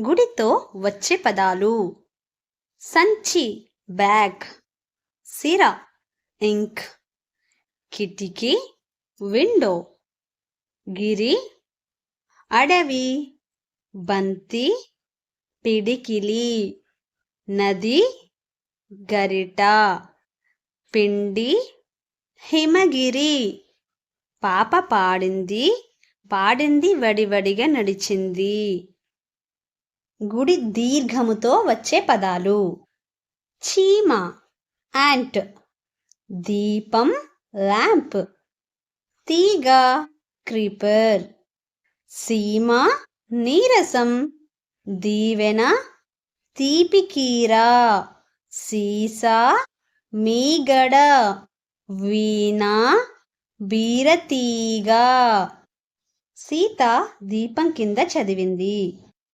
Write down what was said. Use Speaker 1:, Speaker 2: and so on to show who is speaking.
Speaker 1: గుడితో వచ్చే పదాలు. సంచి బ్యాగ్. సిర ఇంక్. కిటికీ విండో. గిరి అడవి. బంతి పిడికిలి. నది గరిట. పిండి హిమగిరి. పాప పాడింది పాడింది వడివడిగా నడిచింది. గుడి దీర్ఘముతో వచ్చే పదాలు. చీమ యాంట్ దీపం ల్యాంప్ తీగ క్రీపర్ సీమ నీరసం దీవెన తీపికీర సీసా మీగడ వీణ బీరతీగ. సీత దీపం కింద చదివింది.